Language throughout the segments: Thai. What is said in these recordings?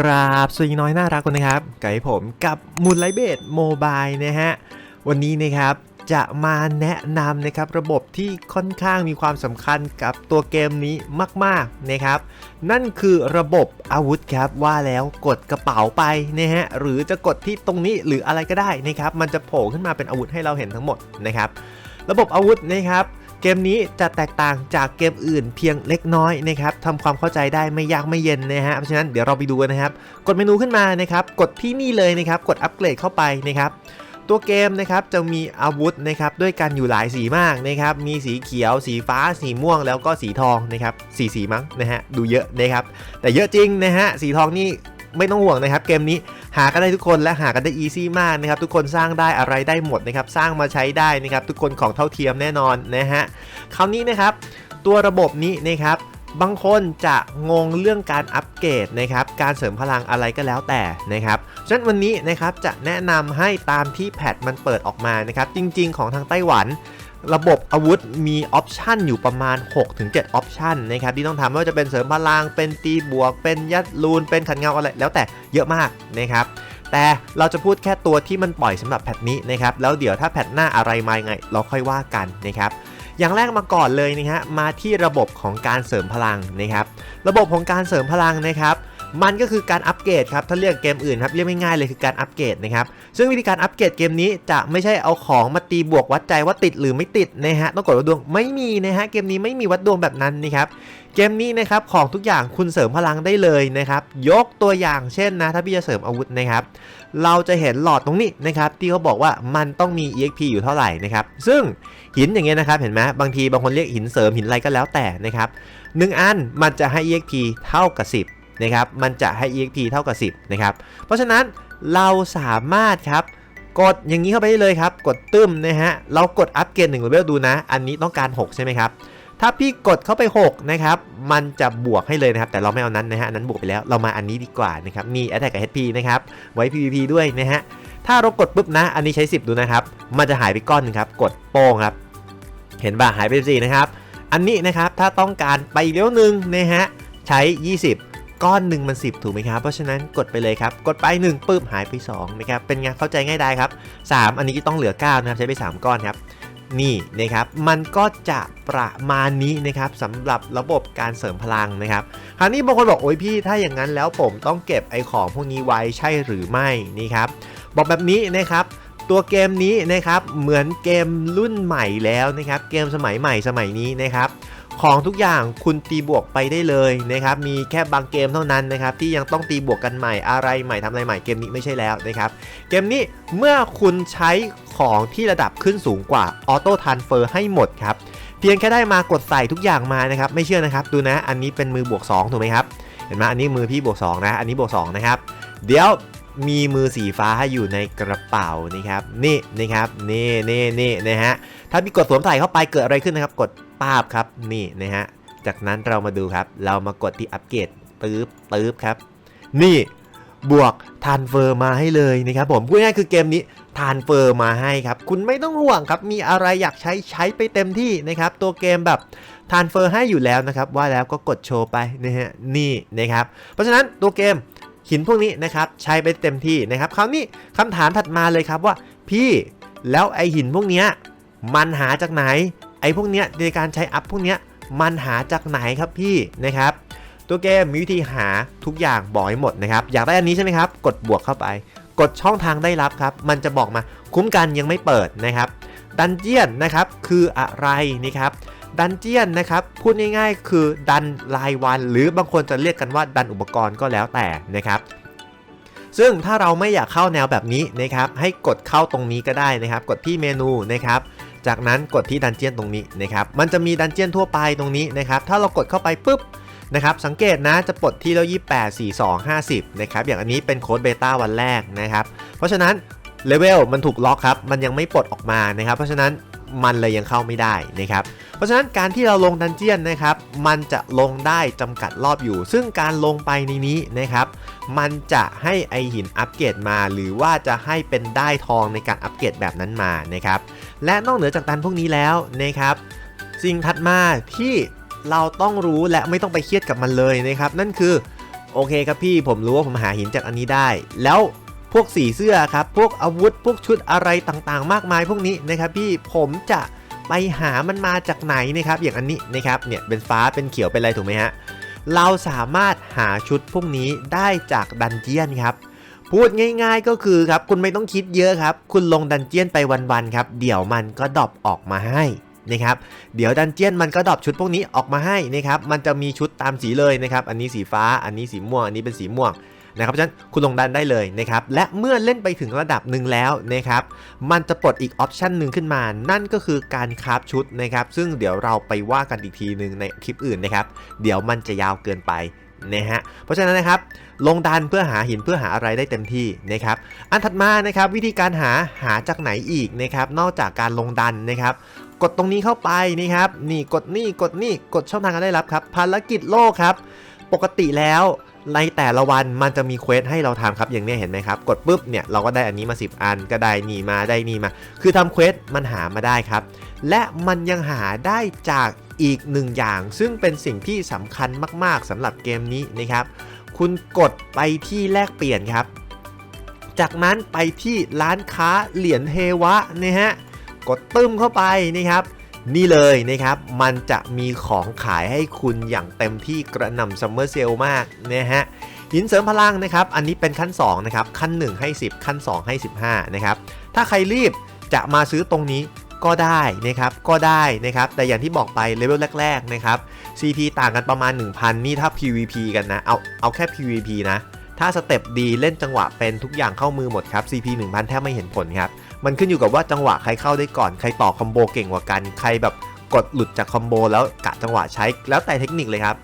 กราบสวัสดีน้อยน่ารักคนนะครับไก่ผมกับมูลไลเบดโมบายนะฮะ วันนี้นะครับจะมาแนะนำนะครับระบบที่ค่อนข้างมีความสำคัญกับตัวเกมนี้มากๆนะครับ นั่นคือระบบอาวุธครับว่าแล้วกดกระเป๋าไปนะฮะหรือจะกดที่ตรงนี้หรืออะไรก็ได้นะครับ มันจะโผล่ขึ้นมาเป็นอาวุธให้เราเห็นทั้งหมดนะครับ ระบบอาวุธนะครับ เกมนี้จะแตกต่างจากเกมอื่นเพียงเล็กน้อยนะครับทำความเข้าใจได้ไม่ยากไม่เย็นนะฮะเพราะฉะนั้นเดี๋ยวเราไปดูกันนะครับ กดเมนูขึ้นมานะครับ กดที่นี่เลยนะครับ กดอัปเกรดเข้าไปนะครับตัวเกมนะครับจะมีอาวุธนะครับด้วยกันอยู่หลายสีมากนะครับมีสีเขียว สีฟ้า สีม่วงแล้วก็สีทองนะครับสีสีมั้งนะฮะดูเยอะนะครับแต่เยอะจริงนะฮะสีทองนี่ ไม่ต้องห่วงนะครับเกมนี้หากันได้ทุกคนและหากันได้อีซี่มากนะครับทุกคนสร้างได้อะไรได้หมดนะครับสร้างมาใช้ได้นะครับทุกคนของเท่าเทียมแน่นอนนะฮะคราวนี้นะครับตัวระบบนี้นะครับบางคนจะงงเรื่องการอัปเกรดนะครับ การเสริมพลังอะไรก็แล้วแต่นะครับ ฉะนั้นวันนี้นะครับจะแนะนำให้ตามที่แพทมันเปิดออกมานะครับ จริง ๆ ของทางไต้หวัน ระบบอาวุธมีออปชันอยู่ประมาณ 6-7ออปชันนะครับที่ต้องทำไม่ว่าจะเป็นเสริมพลัง เป็นตีบวก เป็นยัดรูน เป็นขันเงาอะไร แล้วแต่เยอะมากนะครับแต่เราจะพูดแค่ตัวที่มันปล่อยสำหรับแพทนี้นะครับแล้วเดี๋ยวถ้าแพทหน้าอะไรมาไง เราค่อยว่ากันนะครับอย่างแรกมาก่อนเลยนะฮะมาที่ระบบของการเสริมพลังนะครับ ระบบของการเสริมพลังนะครับ มันก็คือการอัปเกรดครับถ้าเรียกเกมอื่นครับเรียกง่ายๆเลยคือการอัปเกรดนะครับซึ่งวิธีการอัปเกรดเกมนี้จะไม่ใช่เอาของมาตีบวกวัดใจว่าติดหรือไม่ติดนะฮะต้องกดวัดดวงไม่มีนะฮะเกมนี้ไม่มีวัดดวงแบบนั้นนะครับเกมนี้นะครับของทุกอย่างคุณเสริมพลังได้เลยนะครับยกตัวอย่างเช่นนะถ้าพี่จะเสริมอาวุธนะครับเราจะเห็นหลอดตรงนี้นะครับที่เขาบอกว่ามันต้องมี exp อยู่เท่าไหร่นะครับซึ่งหินอย่างเงี้ยนะครับเห็นไหมบางทีบางคนเรียกหินเสริมหินอะไรก็แล้วแต่นะครับหนึ่งอันมันจะให้ exp เท่ากับ 10 นะครับมันจะให้ exp เท่ากับ 10นะครับเพราะฉะนั้นเราสามารถครับกดอย่างนี้เข้าไปได้เลยครับ กดตึ้มนะฮะเรากดอัปเกรด1เลเวลดูนะ อันนี้ต้องการ 6 ใช่ไหมครับ ถ้าพี่กดเข้าไป 6 นะครับ มันจะบวกให้เลยนะครับ แต่เราไม่เอานั้นนะฮะนั้นบวกไปแล้วเรามาอันนี้ดีกว่านะครับมี Attack กับ HP นะครับ ไว้ PVP ด้วยนะฮะถ้าเรากดปุ๊บนะ อันนี้ใช้ 10 ดูนะครับ มันจะหายไปก้อนหนึงครับ กดโป้งครับ เห็นป่ะหายไป4นะครับ อันนี้นะครับถ้าต้องการไปเลี้ยวหนึ่งนะฮะใช้ 20 ก้อนหนึ่งมัน 10 ถูกไหมครับ เพราะฉะนั้นกดไปเลยครับ กดไป 1ปุ๊บหายไป2นะครับ เป็นไงเข้าใจง่ายได้ครับ 3 อันนี้ก็ต้องเหลือ 9 นะครับ ใช้ไป 3 ก้อนครับ นี่นะครับ มันก็จะประมาณนี้นะครับสำหรับระบบการเสริมพลังนะครับ คราวนี้บางคนบอกโอ้ยพี่ ถ้าอย่างนั้นแล้วผมต้องเก็บไอของพวกนี้ไว้ใช่หรือไม่นี่ครับ บอกแบบนี้นะครับตัวเกมนี้นะครับเหมือนเกมรุ่นใหม่แล้วนะครับเกมสมัยใหม่สมัยนี้นะครับ ของทุกอย่างคุณตีบวกไปได้เลยนะครับ มีแค่บางเกมเท่านั้นนะครับที่ยังต้องตีบวกกันใหม่อะไรใหม่ทำอะไรใหม่เกมนี้ไม่ใช่แล้วนะครับ เกมนี้เมื่อคุณใช้ของที่ระดับขึ้นสูงกว่าออโต้ทันเฟอร์ให้หมดครับ เพียงแค่ได้มากดใส่ทุกอย่างมานะครับ ไม่เชื่อนะครับ ดูนะอันนี้เป็นมือบวก 2 ถูกไหมครับ เห็นไหมอันนี้มือพี่บวก 2 นะ อันนี้บวก 2 นะครับ เดี๋ยวมีมือสีฟ้าอยู่ในกระเป๋านะครับ นี่นะครับนี่นี่นี่นะฮะถ้าพี่กดสวมใส่เข้าไปเกิดอะไรขึ้นนะครับกด ป้าบครับนี่นะฮะจากนั้นเรามาดูครับ เรามากดที่อัปเกรดตื๊บตื๊บครับ นี่บวกทานเฟอร์มาให้เลยนะครับผมพูดง่ายๆคือเกมนี้ทานเฟอร์มาให้ครับ คุณไม่ต้องห่วงครับ มีอะไรอยากใช้ใช้ไปเต็มที่นะครับ ตัวเกมแบบทานเฟอร์ให้อยู่แล้วนะครับ ว่าแล้วก็กดโชว์ไปนะฮะนี่นะครับ เพราะฉะนั้นตัวเกมหินพวกนี้นะครับ ใช้ไปเต็มที่นะครับคราวนี้คำถามถัดมาเลยครับว่า พี่แล้วไอหินพวกเนี้ยมันหาจากไหน ไอ้พวกเนี้ยในการใช้อัพพวกเนี้ยมันหาจากไหนครับพี่นะครับ ตัวเกมมีวิธีหาทุกอย่างบอกให้หมดนะครับ อยากได้อันนี้ใช่ไหมครับ กดบวกเข้าไป กดช่องทางได้รับครับ มันจะบอกมาคุ้มกันยังไม่เปิดนะครับ ดันเจียนนะครับคืออะไรนี่ครับดันเจียนนะครับพูดง่ายๆ คือดันรายวัน หรือบางคนจะเรียกกันว่าดันอุปกรณ์ก็แล้วแต่นะครับซึ่งถ้าเราไม่อยากเข้าแนวแบบนี้นะครับให้กดเข้าตรงนี้ก็ได้นะครับ กดที่เมนูนะครับ จากนั้นกดที่ดันเจียนตรงนี้นะครับ มันจะมีดันเจียนทั่วไปตรงนี้นะครับ ถ้าเรากดเข้าไปปุ๊บนะครับ สังเกตนะจะปลดที่แล้ว28 42 50 นะครับ อย่างอันนี้เป็นโค้ดเบต้าวันแรกนะครับ เพราะฉะนั้นเลเวลมันถูกล็อกครับ มันยังไม่ปลดออกมานะครับ เพราะฉะนั้นมันเลยยังเข้าไม่ได้นะครับ เพราะฉะนั้นการที่เราลงดันเจียนนะครับ มันจะลงได้จำกัดรอบอยู่ ซึ่งการลงไปในนี้นะครับ มันจะให้ไอหินอัปเกรดมา หรือว่าจะให้เป็นได้ทองในการอัปเกรดแบบนั้นมานะครับ และนอกเหนือจากดันพวกนี้แล้วนะครับ สิ่งถัดมาที่เราต้องรู้และไม่ต้องไปเครียดกับมันเลยนะครับ นั่นคือโอเคครับพี่ผมรู้ว่าผมหาหินจากอันนี้ได้ แล้วพวกสีเสื้อครับ พวกอาวุธ พวกชุดอะไรต่างๆ มากมายพวกนี้นะครับพี่ผมจะไปหามันมาจากไหนนะครับ อย่างอันนี้นะครับเนี่ยเป็นฟ้าเป็นเขียวเป็นอะไรถูกไหมฮะเราสามารถหาชุดพวกนี้ได้จากดันเจียนครับ พูดง่ายๆก็คือครับคุณไม่ต้องคิดเยอะครับ คุณลงดันเจียนไปวันๆครับ เดี๋ยวมันก็ดรอปออกมาให้นะครับเดี๋ยวดันเจียนมันก็ดรอปชุดพวกนี้ออกมาให้นะครับมันจะมีชุดตามสีเลยนะครับอันนี้สีฟ้าอันนี้สีม่วงอันนี้เป็นสีม่วงนะครับเพราะฉะนั้นคุณลงดันได้เลยนะครับและเมื่อเล่นไปถึงระดับหนึ่งแล้วนะครับมันจะปลดอีกออปชันหนึ่งขึ้นมา นั่นก็คือการคราฟชุดนะครับซึ่งเดี๋ยวเราไปว่ากันอีกทีหนึ่งในคลิปอื่นนะครับเดี๋ยวมันจะยาวเกินไปนะฮะเพราะฉะนั้นนะครับ ลงดันเพื่อหาหินเพื่อหาอะไรได้เต็มที่นะครับ อันถัดมานะครับวิธีการหาหาจากไหนอีกนะครับ นอกจากการลงดันนะครับ กดตรงนี้เข้าไปนะครับนี่กดนี่กดนี่กดช่องทางการได้รับครับภารกิจโลกครับ ปกติแล้วในแต่ละวันมันจะมีเควสให้เราทำครับอย่างนี้เห็นไหมครับ กดปุ๊บเนี่ยเราก็ได้อันนี้มา 10 อันก็ได้นี่มาได้นี่มา คือทำเควสมันหามาได้ครับ และมันยังหาได้จากอีกหนึ่งอย่าง ซึ่งเป็นสิ่งที่สำคัญมาก ๆสำหรับเกมนี้นะครับ คุณกดไปที่แลกเปลี่ยนครับ จากนั้นไปที่ร้านค้าเหรียญเทวะนะฮะ กดตึ้มเข้าไปนะครับ นี่เลยนะครับ มันจะมีของขายให้คุณอย่างเต็มที่กระหน่ำซัมเมอร์เซลมากนะฮะหินเสริมพลังนะครับ อันนี้เป็นขั้น2นะครับ ขั้น 1 ให้ 10 ขั้น 2 ให้ 15 นะครับ ถ้าใครรีบจะมาซื้อตรงนี้ ก็ได้นะครับก็ได้นะครับแต่อย่างที่บอกไปเลเวลแรกๆนะครับ CP ต่างกันประมาณ 1,000 นี่ถ้า PVP กันนะเอาเอาแค่ PVP นะถ้าสเต็ปดีเล่นจังหวะเป็นทุกอย่างเข้ามือหมดครับ CP 1000 แทบไม่เห็นผลครับ มันขึ้นอยู่กับว่าจังหวะใครเข้าได้ก่อนใครต่อคอมโบเก่งกว่ากันใครแบบกดหลุดจากคอมโบแล้วกะจังหวะใช้แล้วแต่เทคนิคเลยครับ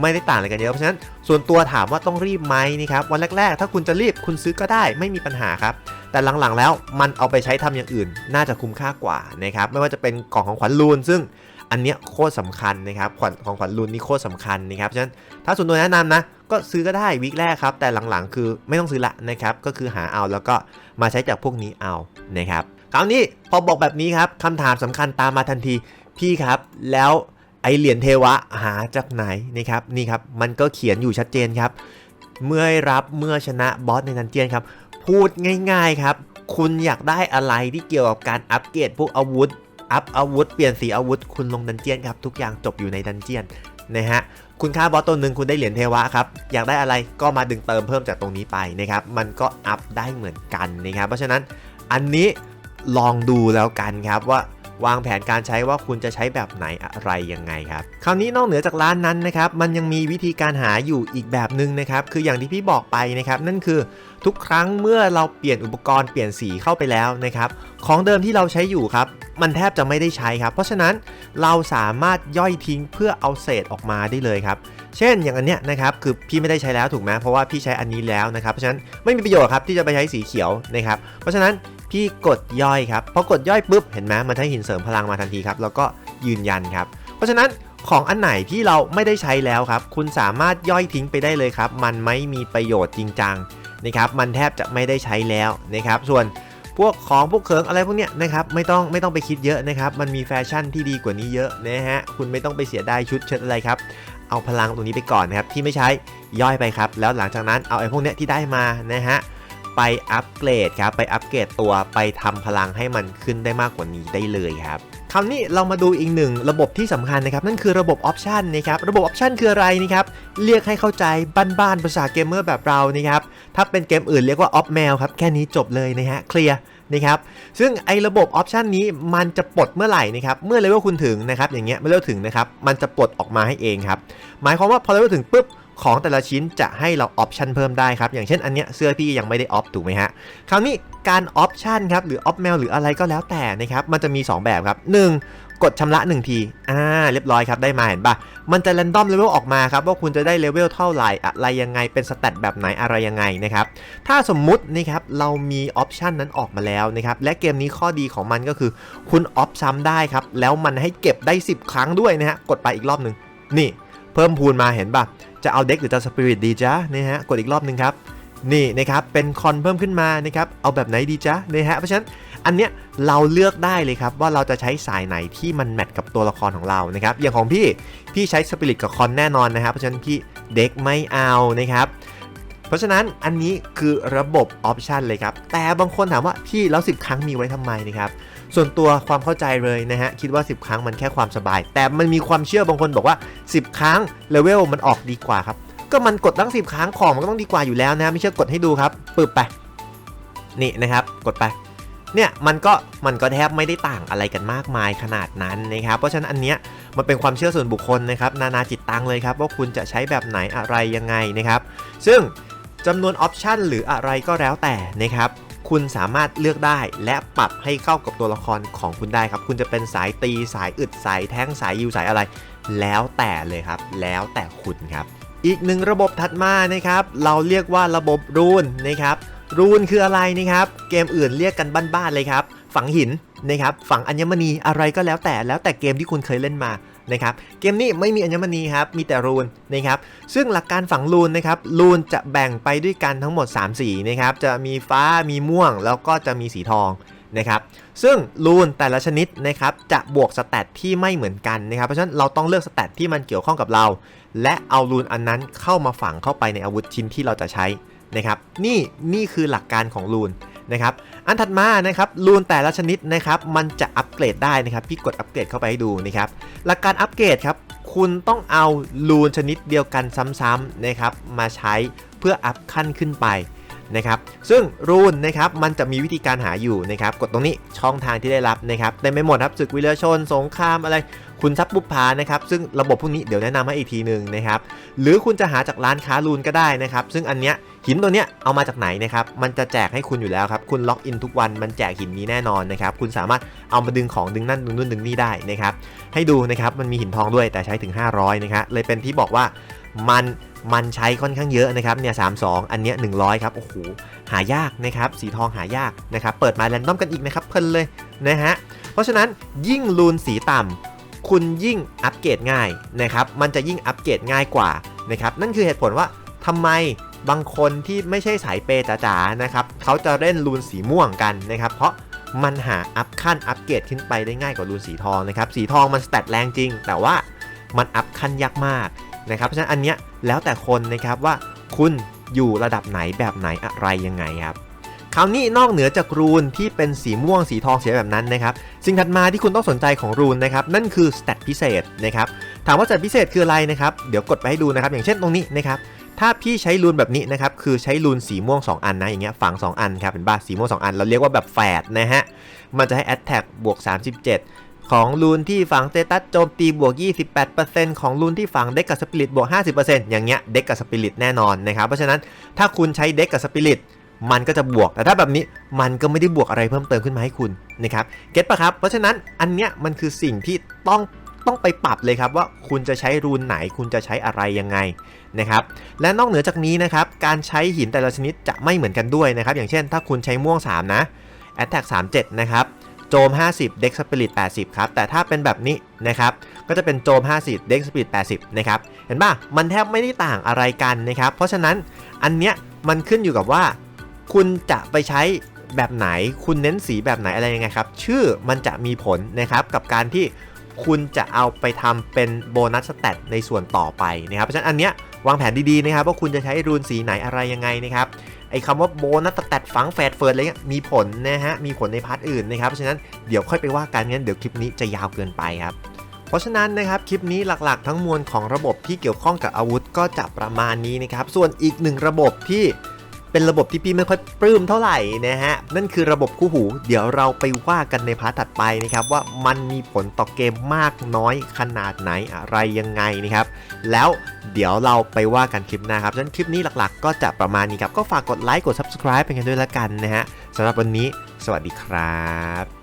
ไม่ได้ต่างอะไรกันเยอะเพราะฉะนั้นส่วนตัวถามว่าต้องรีบไหมนี่ครับวันแรกๆ ถ้าคุณจะรีบคุณซื้อก็ได้ไม่มีปัญหาครับ แต่หลังๆแล้วมันเอาไปใช้ทำอย่างอื่น น่าจะคุ้มค่ากว่านะครับไม่ว่าจะเป็นกล่องของขวัญลูน ซึ่งอันเนี้ยโคตรสำคัญนะครับขวัญของขวัญลูนนี่โคตรสำคัญนะครับฉะนั้นถ้าส่วนตัวแนะนำนะก็ซื้อก็ได้วิกแรกครับ แต่หลังๆ คือไม่ต้องซื้อละนะครับก็คือหาเอาแล้วก็มาใช้จากพวกนี้เอานะครับคราวนี้พอบอกแบบนี้ครับคำถามสำคัญตามมาทันทีพี่ครับแล้วไอเหรียญเทวะหาจากไหนนะครับนี่ครับมันก็เขียนอยู่ชัดเจนครับ เมื่อรับเมื่อชนะบอสในดันเจียนครับ พูดง่าย ๆครับ คุณอยากได้อะไรที่เกี่ยวกับการอัปเกรดพวกอาวุธ อัพอาวุธ เปลี่ยนสีอาวุธ คุณลงดันเจียนครับ ทุกอย่างจบอยู่ในดันเจียนนะฮะ คุณค่าบอสตัวหนึ่งคุณได้เหรียญเทวะครับ อยากได้อะไรก็มาดึงเติมเพิ่มจากตรงนี้ไปนะครับ มันก็อัพได้เหมือนกันนะครับ เพราะฉะนั้นอันนี้ลองดูแล้วกันครับว่า วางแผนการใช้ว่าคุณจะใช้แบบไหนอะไรยังไงครับ คราวนี้นอกเหนือจากร้านนั้นนะครับ มันยังมีวิธีการหาอยู่อีกแบบหนึ่งนะครับ คืออย่างที่พี่บอกไปนะครับ นั่นคือทุกครั้งเมื่อเราเปลี่ยนอุปกรณ์เปลี่ยนสีเข้าไปแล้วนะครับ ของเดิมที่เราใช้อยู่ครับ มันแทบจะไม่ได้ใช้ครับ เพราะฉะนั้นเราสามารถย่อยทิ้งเพื่อเอาเศษออกมาได้เลยครับ เช่นอย่างอันเนี้ยนะครับ คือพี่ไม่ได้ใช้แล้วถูกไหมเพราะว่าพี่ใช้อันนี้แล้วนะครับ เพราะฉะนั้นไม่มีประโยชน์ครับที่จะไปใช้สีเขียวนะครับ เพราะฉะนั้น พี่กดย่อยครับพอกดย่อยปุ๊บเห็นไหมมันให้หินเสริมพลังมาทันทีครับแล้วก็ยืนยันครับ เพราะฉะนั้นของอันไหนที่เราไม่ได้ใช้แล้วครับ คุณสามารถย่อยทิ้งไปได้เลยครับ มันไม่มีประโยชน์จริงจังนะครับมันแทบจะไม่ได้ใช้แล้วนะครับ ส่วนพวกของพวกเคิงอะไรพวกเนี้ยนะครับไม่ต้องไม่ต้องไปคิดเยอะนะครับ มันมีแฟชั่นที่ดีกว่านี้เยอะนะฮะคุณไม่ต้องไปเสียดายชุดเชิ้ตอะไรครับ เอาพลังตรงนี้ไปก่อนนะครับที่ไม่ใช้ย่อยไปครับ แล้วหลังจากนั้นเอาไอ้พวกเนี้ยที่ได้มานะฮะ ไปอัปเกรดครับ ไปอัปเกรดตัวไปทำพลังให้มันขึ้นได้มากกว่านี้ได้เลยครับคราวนี้เรามาดูอีกหนึ่งระบบที่สำคัญนะครับ นั่นคือระบบออปชันนะครับระบบออปชันคืออะไรนะครับเรียกให้เข้าใจบ้านๆภาษาเกมเมอร์แบบเรานะครับถ้าเป็นเกมอื่นเรียกว่าออฟแมวครับแค่นี้จบเลยนะฮะเคลียร์นะครับซึ่งไอ้ระบบออปชันนี้มันจะปลดเมื่อไหร่นะครับเมื่อเลเวลคุณถึงนะครับอย่างเงี้ยเมื่อเลเวลถึงนะครับมันจะปลดออกมาให้เองครับหมายความว่าพอเลเวลถึงปุ๊บ ของแต่ละชิ้นจะให้เราออปชันเพิ่มได้ครับ อย่างเช่นอันเนี้ยเสื้อพี่ยังไม่ได้ออฟถูกไหมฮะ คราวนี้การออปชันครับหรือออฟแมวหรืออะไรก็แล้วแต่นะครับ มันจะมี 2 แบบครับ 1 กดชำระ 1 ที อ่า เรียบร้อยครับ ได้มาเห็นปะมันจะ r รนดอมเลเวลออกมาครับ ว่าคุณจะได้เลเวลเท่าไหร่ อะไรยังไงเป็นสเตตแบบไหนอะไรยังไงนะครับ ถ้าสมมุตินะครับเรามีออปชันนั้นออกมาแล้วนะครับ และเกมนี้ข้อดีของมันก็คือ คุณออฟซ้ำได้ครับ แล้วมันให้เก็บได้ 10 ครั้งด้วยนะฮะ กดไปอีกรอบหนึ่งนี่ เพิ่มพูนมาเห็นปะ จะเอาเด็กหรือจะสปิริตดีจ้านะฮะกดอีกรอบหนึ่งครับนี่นะครับเป็นคอนเพิ่มขึ้นมานะครับเอาแบบไหนดีจ๊ะนะฮะเพราะฉะนั้นอันเนี้ยเราเลือกได้เลยครับว่าเราจะใช้สายไหนที่มันแมทกับตัวละครของเรานะครับอย่างของพี่พี่ใช้สปิริตกับคอนแน่นอนนะครับเพราะฉะนั้นพี่เด็กไม่เอานะครับเพราะฉะนั้นอันนี้คือระบบออปชันเลยครับแต่บางคนถามว่าพี่แล้ว10 ครั้งมีไว้ทำไมนะครับ ส่วนตัวความเข้าใจเลยนะฮะ คิดว่า 10 ครั้งมันแค่ความสบาย แต่มันมีความเชื่อบางคนบอกว่า 10 ครั้งเลเวลมันออกดีกว่าครับ ก็มันกดตั้ง 10 ครั้งของมันก็ต้องดีกว่าอยู่แล้วนะไม่เชื่อกดให้ดูครับปึบไปนี่นะครับ กดไปเนี่ยมันก็มันก็แทบไม่ได้ต่างอะไรกันมากมายขนาดนั้นนะครับ เพราะฉะนั้นอันเนี้ยมันเป็นความเชื่อส่วนบุคคลนะครับ นานาจิตตังเลยครับว่าคุณจะใช้แบบไหนอะไรยังไงนะครับ ซึ่งจำนวนออปชันหรืออะไรก็แล้วแต่นะครับ คุณสามารถเลือกได้และปรับให้เข้ากับตัวละครของคุณได้ครับ คุณจะเป็นสายตีสายอึดสายแท้งสายยิวสายอะไร แล้วแต่เลยครับ แล้วแต่คุณครับ อีกหนึ่งระบบถัดมานะครับ เราเรียกว่าระบบรูนนะครับรูนคืออะไรนะครับ เกมอื่นเรียกกันบ้านๆเลยครับ ฝังหินนะครับ ฝังอัญมณีอะไรก็แล้วแต่แล้วแต่เกมที่คุณเคยเล่นมา นะครับเกมนี้ไม่มีอัญมณีครับมีแต่รูนนะครับซึ่งหลักการฝังรูนนะครับรูนจะแบ่งไปด้วยกันทั้งหมด 3 สีนะครับจะมีฟ้ามีม่วง แล้วก็จะมีสีทองนะครับซึ่งรูนแต่ละชนิดนะครับจะบวกสแตทที่ไม่เหมือนกันนะครับเพราะฉะนั้นเราต้องเลือกสแตทที่มันเกี่ยวข้องกับเรา และเอารูนอันนั้นเข้ามาฝังเข้าไปในอาวุธชิ้นที่เราจะใช้นะครับนี่นี่คือหลักการของรูน นะครับอันถัดมานะครับรูนแต่ละชนิดนะครับมันจะอัปเกรดได้นะครับพี่กดอัปเกรดเข้าไปให้ดูนะครับหลักการอัปเกรดครับคุณต้องเอารูนชนิดเดียวกันซ้ำๆนะครับมาใช้เพื่ออัพขั้นขึ้นไป นะครับซึ่งรูนนะครับมันจะมีวิธีการหาอยู่นะครับกดตรงนี้ช่องทางที่ได้รับนะครับเต็มไปหมดครับศึกวิรชน สงครามอะไรคุณทรัพย์บุพพานะครับซึ่งระบบพวกนี้เดี๋ยวแนะนำให้อีกทีหนึ่งนะครับหรือคุณจะหาจากร้านค้ารูนก็ได้นะครับซึ่งอันเนี้ยหินตัวเนี้ยเอามาจากไหนนะครับมันจะแจกให้คุณอยู่แล้วครับคุณล็อกอินทุกวันมันแจกหินนี้แน่นอนนะครับคุณสามารถเอามาดึงของดึงนั่นดึงนู่นดึงนี่ได้นะครับให้ดูนะครับมันมีหินทองด้วยแต่ใช้ถึง 500นะครับเลยเป็นที่บอกว่ามัน มันใช้ค่อนข้างเยอะนะครับเนี่ย32อันเนี้ย100ครับโอ้โหหายากนะครับสีทองหายากนะครับเปิดมาแรนดอมกันอีกนะครับเพลินเลยนะฮะเพราะฉะนั้นยิ่งรูนสีต่ำคุณยิ่งอัปเกรดง่ายนะครับมันจะยิ่งอัปเกรดง่ายกว่านะครับนั่นคือเหตุผลว่าทำไมบางคนที่ไม่ใช่สายเปย์จ๋าๆนะครับเขาจะเล่นรูนสีม่วงกันนะครับเพราะมันหาอัพขั้นอัปเกรดขึ้นไปได้ง่ายกว่ารูนสีทองนะครับสีทองมันสแตทแรงจริง แต่ว่ามันอัพขั้นยากมาก นะครับเพราะฉะนั้นอันเนี้ยแล้วแต่คนนะครับว่าคุณอยู่ระดับไหนแบบไหนอะไรยังไงครับคราวนี้นอกเหนือจากรูนที่เป็นสีม่วงสีทองเสีแบบนั้นนะครับสิ่งถัดมาที่คุณต้องสนใจของรูนนะครับนั่นคือสเตตพิเศษนะครับถามว่าสเตตพิเศษคืออะไรนะครับเดี๋ยวกดไปให้ดูนะครับอย่างเช่นตรงนี้นะครับถ้าพี่ใช้รูนแบบนี้นะครับคือใช้รูนสีม่วง 2 อันนะอย่างเงี้ยฝัง2อันครับเป็นบ้าสีม่วง 2 อันเราเรียกว่าแบบแฝดนะฮะมันจะให้ Attack บวก37 ของรูนที่ฝังเตตัสโจมตีบวก 28%ของรูนที่ฝังเด็กกับสปิริตบวก 50%อย่างเงี้ยเด็กกับสปิริตแน่นอนนะครับ เพราะฉะนั้นถ้าคุณใช้เด็กกับสปิริตมันก็จะบวก แต่ถ้าแบบนี้มันก็ไม่ได้บวกอะไรเพิ่มเติมขึ้นมาให้คุณนะครับเก็ตปะครับ เพราะฉะนั้นอันเนี้ยมันคือสิ่งที่ต้องต้องไปปรับเลยครับว่าคุณจะใช้รูนไหนคุณจะใช้อะไรยังไงนะครับและนอกเหนือจากนี้นะครับการใช้หินแต่ละชนิดจะไม่เหมือนกันด้วยนะครับอย่างเช่น ถ้าคุณใช้ม่วง 3 นะ Attack 37 นะครับ โจม 50 Dex Spirit 80 ครับ แต่ถ้าเป็นแบบนี้นะครับ ก็จะเป็นโจม 50 Dex Spirit 80 นะครับ เห็นป่ะ มันแทบไม่ได้ต่างอะไรกันนะครับ เพราะฉะนั้นอันเนี้ยมันขึ้นอยู่กับว่า คุณจะไปใช้แบบไหน คุณเน้นสีแบบไหนอะไรยังไงครับ ชื่อมันจะมีผลนะครับกับการที่คุณจะเอาไปทำเป็นโบนัสสเตตในส่วนต่อไปนะครับ เพราะฉะนั้นอันเนี้ย วางแผนดีๆนะครับว่าคุณจะใช้รูนสีไหนอะไรยังไงนะครับไอ้คำว่าโบนัสสเตตฝังแฟดเฟิร์ดอะไรเงี้ยมีผลนะฮะมีผลในพาร์ทอื่นนะครับเพราะฉะนั้นเดี๋ยวค่อยไปว่ากันงั้นเดี๋ยวคลิปนี้จะยาวเกินไปครับเพราะฉะนั้นนะครับคลิปนี้หลักๆ ทั้งมวลของระบบที่เกี่ยวข้องกับอาวุธก็จะประมาณนี้นะครับส่วนอีกหนึ่งระบบที่ เป็นระบบที่พี่ไม่ค่อยปลื้มเท่าไหร่นะฮะ นั่นคือระบบคู่หู เดี๋ยวเราไปว่ากันในพาร์ทถัดไปนะครับว่ามันมีผลต่อเกมมากน้อยขนาดไหนอะไรยังไงนะครับ แล้วเดี๋ยวเราไปว่ากันคลิปหน้าครับฉะนั้นคลิปนี้หลักๆ ก็จะประมาณนี้ครับ ก็ฝากกดไลค์กด subscribe เป็นกันด้วยละกันนะฮะสำหรับวันนี้ สวัสดีครับ